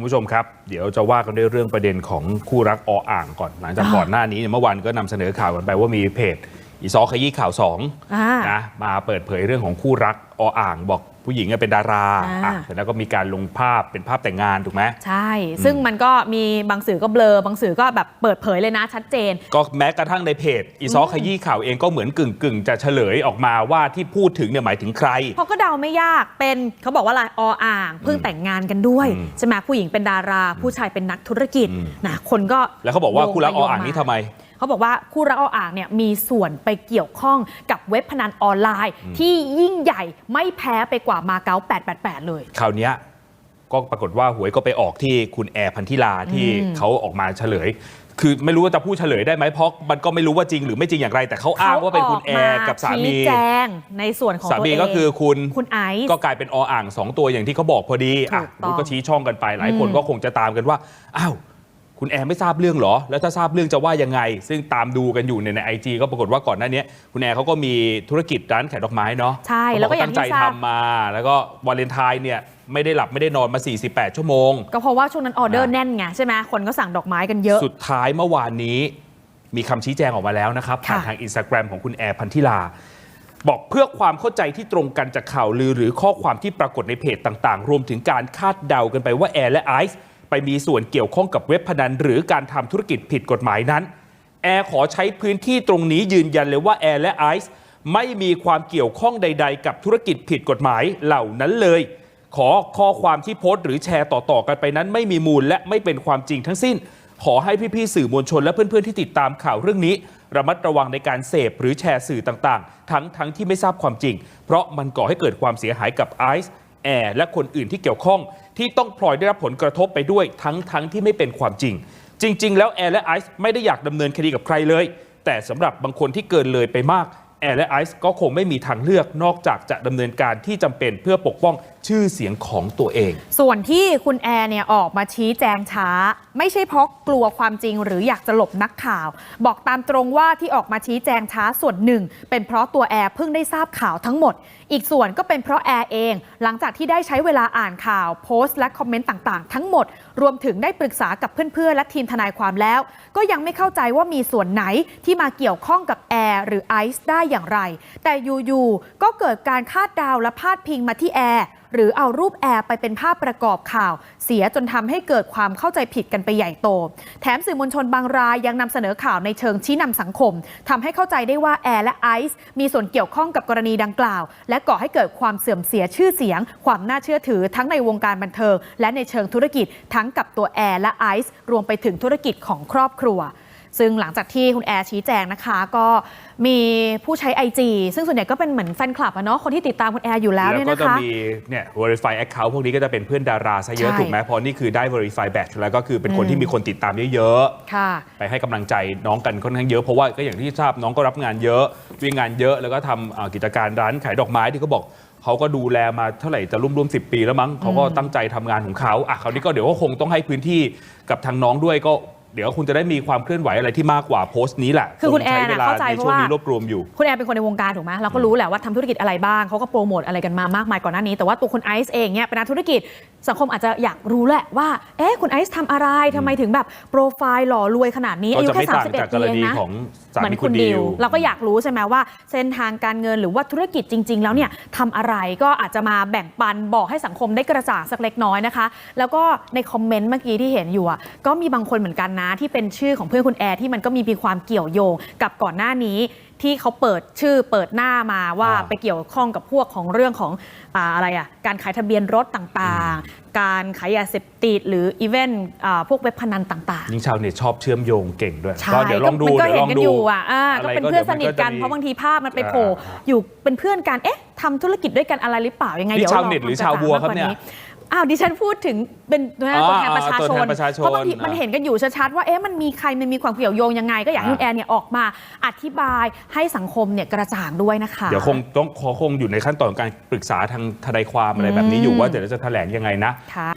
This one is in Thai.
คุณผู้ชมครับ เดี๋ยวจะว่ากันด้วยเรื่องประเด็นของคู่รักออ่างก่อน หลังจากอ่าก่อนหน้านี้เนี่ยเมื่อวานก็นำเสนอข่าวกันไปว่ามีเพจอีซอขยี้ข่าวสองอ่านะมาเปิดเผยเรื่องของคู่รักออ่างบอก ผู้หญิงเนี่ยเป็นดาราอ่าอะเสร็จแล้วก็มีการลงภาพเป็นภาพแต่งงานถูกไหมใช่ ซึ่งมันก็มีบางสื่อก็เบลอบางสื่อก็แบบเปิดเผยเลยนะชัดเจน ก็แม้กระทั่งในเพจอีซอขยี้ข่าวเองก็เหมือนกึ่งกึ่งๆจะเฉลยออกมาว่าที่พูดถึงเนี่ยหมายถึงใครเพราะก็เดาไม่ยากเป็นเขาบอกว่าอะไรออ่างเพิ่งแต่งงานกันด้วยอืมใช่ไหมผู้หญิงเป็นดารา ผู้ชายเป็นนักธุรกิจอืมนะคนก็แล้วเขาบอกว่าคู่รักอโยงไปอ่างโยนี่ทำไม เขาบอกว่าคู่รักออ่างเนี่ยมีส่วนไปเกี่ยวข้องกับเว็บพนันออนไลน์ ที่ยิ่งใหญ่ไม่แพ้ไปกว่ามาเก๊า888 เลย คราวเนี้ยก็ปรากฏว่าหวยก็ไปออกที่คุณแอร์พันธิลาที่อืมเขาออกมาเฉลย คือไม่รู้ว่าจะพูดเฉลยได้ไหมเพราะมันก็ไม่รู้ว่าจริงหรือไม่จริงอย่างไร แต่เขาอ้างว่าเป็นคุณแอร์กับสามีชี้แจงในส่วนของสาตัวมีเองก็คือคุณคุณไอซ์ ก็กลายเป็นออ่างสองตัวอย่างที่เขาบอกพอดีอะถูกต้องรู้ก็ชี้ช่องกันไปหลายคนอืมก็คงจะตามกันว่าอ้าว คุณแอร์ไม่ทราบเรื่องเหรอ แล้วถ้าทราบเรื่องจะว่ายังไง ซึ่งตามดูกันอยู่ในในไอจก็ปรากฏว่าก่อนหน้านี้คุณแอร์เขาก็มีธุรกิจร้านขายดอกไม้เนาะใช่แล้วก็อย่างตั้งใจที่ทราบทำมา แล้วก็วาเลนไทน์เนี่ยไม่ได้หลับไม่ได้นอนมา 48 ชั่วโมง ก็เพราะว่าช่วงนั้นออเดอร์อ่าแน่นไงใช่ไหมคนก็สั่งดอกไม้กันเยอะ สุดท้ายเมื่อวานนี้ มีคำชี้แจงออกมาแล้วนะครับผ่านค่ะทางอินสตาแกรมของคุณแอร์พันธิลาบอกเพื่อความเข้าใจที่ตรงกันจากข่าวลือ หรือข้อความที่ปรากฏในเพจต่างๆ รวมถึงการคาดเดากันไปว่าแอร์และไอซ์ ไปมีส่วนเกี่ยวข้องกับเว็บพนันหรือการทำธุรกิจผิดกฎหมายนั้นแอร์ขอใช้พื้นที่ตรงนี้ยืนยันเลยว่าแอร์และไอซ์ไม่มีความเกี่ยวข้องใด ๆ กับธุรกิจผิดกฎหมายเหล่านั้นเลย ขอข้อความที่โพสต์หรือแชร์ต่อๆกันไปนั้น ไม่มีมูลและไม่เป็นความจริงทั้งสิ้น ขอให้พี่ๆสื่อมวลชนและเพื่อนๆที่ติดตามข่าวเรื่องนี้ ระมัดระวังในการเสพหรือแชร์สื่อต่างๆ ทั้งทั้งที่ไม่ทราบความจริง เพราะมันก่อให้เกิดความเสียหายกับไอซ์ แอร์และคนอื่นที่เกี่ยวข้องที่ต้องพลอยได้รับผลกระทบไปด้วยทั้งทั้งที่ไม่เป็นความจริง จริง ๆ แล้วแอร์และไอซ์ไม่ได้อยากดำเนินคดีกับใครเลย แต่สำหรับบางคนที่เกินเลยไปมากแอร์และไอซ์ก็คงไม่มีทางเลือกนอกจากจะดำเนินการที่จำเป็นเพื่อปกป้อง ชื่อเสียงของตัวเอง ส่วนที่คุณแอร์เนี่ยออกมาชี้แจงช้า ไม่ใช่เพราะกลัวความจริงหรืออยากจะหลบนักข่าว บอกตามตรงว่าที่ออกมาชี้แจงช้าส่วนหนึ่ง เป็นเพราะตัวแอร์เพิ่งได้ทราบข่าวทั้งหมด อีกส่วนก็เป็นเพราะแอร์เอง หลังจากที่ได้ใช้เวลาอ่านข่าวโพสต์และคอมเมนต์ต่างๆ ทั้งหมด รวมถึงได้ปรึกษากับเพื่อนๆและทีมทนายความแล้ว ก็ยังไม่เข้าใจว่ามีส่วนไหนที่มาเกี่ยวข้องกับแอร์หรือไอซ์ได้อย่างไร แต่อยู่ๆก็เกิดการคาดเดาวและพาดพิงมาที่แอร์ หรือเอารูปแอร์ไปเป็นภาพประกอบข่าว เสียจนทำให้เกิดความเข้าใจผิดกันไปใหญ่โต แถมสื่อมวลชนบางรายยังนำเสนอข่าวในเชิงชี้นำสังคมทำให้เข้าใจได้ว่าแอร์และไอซ์มีส่วนเกี่ยวข้องกับกรณีดังกล่าว และก่อให้เกิดความเสื่อมเสียชื่อเสียง ความน่าเชื่อถือทั้งในวงการบันเทิงและในเชิงธุรกิจทั้งกับตัวแอร์และไอซ์รวมไปถึงธุรกิจของครอบครัว ซึ่งหลังจากที่คุณแอร์ชี้แจงนะคะ ก็มีผู้ใช้ IG ซึ่งส่วนใหญ่ก็เป็นเหมือนแฟนคลับอะเนาะคนที่ติดตามคุณแอร์อยู่แล้วแล้วเนี่ยก็นะจะคะมีเนี่ย verify account พวกนี้ก็จะเป็นเพื่อนดาราซะเยอะใช่ถูกไหมเพราะนี่คือได้ verify batch แล้วก็คือเป็นคนอืมที่มีคนติดตามเยอะค่ะ ๆ ไปให้กำลังใจน้องกันค่อนข้างเยอะเพราะว่าก็อย่างที่ทราบน้องก็รับงานเยอะวิ่งงานเยอะแล้วก็ทำอ่ากิจการร้านขายดอกไม้ที่เขาบอกเขาก็ดูแลมาเท่าไหร่จะร่วมๆสิปีแล้วมั้งเขาก็ตั้งใจทำงานของเขาอะคราวนี้ก็เดี๋ยวก็คงต้องให้พื้นที่กับทางน้องด้วยก็ เดี๋ยวคุณจะได้มีความเคลื่อนไหวอะไรที่มากกว่าโพสต์นี้แหละคือคุณแอร์ใช้เวน่ะลาเข้าใจในเพช่วราะงว่านี้รวบรวมอยู่คุณแอร์เป็นคนในวงการถูกไหมเราก็รู้แหละว่าทำธุรกิจอะไรบ้างเขาก็โปรโมทอะไรกันมามากมายก่อนหน้านี้ แต่ว่าตัวคุณไอซ์เองเนี่ยเป็นนักธุรกิจสังคมอาจจะอยากรู้แหละว่าเอ๊ะคุณไอซ์ทำอะไรทำไมถึงแบบโปรไฟล์หล่อรวยขนาดนี้ก็อายุจะแค่ไม่ต่างจาก31กปีรเองณีนะของสาเหมือมีนคุคุณณดิดิววเราก็อยากรู้ใช่ไหมว่า เส้นทางการเงินหรือว่าธุรกิจจริง ๆ แล้วเนี่ยทำอะไรก็อาจจะมาแบ่งปันบอกให้สังคมได้กระจ่างสักเล็กน้อยนะคะ แล้วก็ในคอมเมนต์เมื่อกี้ที่เห็นอยู่อะก็มีบางคนเหมือนกันนะที่เป็นชื่อของเพื่อนคุณแอร์ที่มันก็มีความเกี่ยวโยงกับก่อนหน้านี้ที่เขาเปิดชื่อเปิดหน้ามาว่าอ่าไปเกี่ยวข้องกับพวกของเรื่องของอ่าอะไรอะการขายทะเบียนรถต่างๆ การขายยาเสพติดหรืออีเวนต์อ่าพวกเว็บพนันต่างๆ ยิ่งชาวเน็ตชอบเชื่อมโยงเก่งด้วยใช่ก็เดี๋ยวลองดูมันก็เดี๋ยวเห็ลองดูนกันอยู่อะอ่าก็อะไรเป็นเพื่อนสนิทกันดี๋ยวมัจะมีเพราะบางทีภาพมันไปโผล่อ่าอยู่เป็นเพื่อนกันเอ๊ะทำธุรกิจด้วยกันอะไรหรือเปล่ายังไงนี่เดี๋ยวชาวเน็ตหรือชาวบัวครับเนี่ย อ้าวดิฉันพูดถึงเป็นตัวแทนอ่าตัวแทนประชาตัวชแทนนประชาชนเพราะบางทีมันอ่าเห็นกันอยู่ชัดๆว่าเอ๊ะมันมีใครมันมีความเกี่ยวโยงยังไง ก็อยากให้คุณอ่าแอนเนี่ยออกมาอธิบายให้สังคมเนี่ยกระจ่างด้วยนะคะ เดี๋ยวคงต้องขอคงอยู่ในขั้นตอนการปรึกษาทางทนายความอะไรแบบนี้อยู่อืมว่าเดี๋ยวจะแถลงยังไงนะค่ะ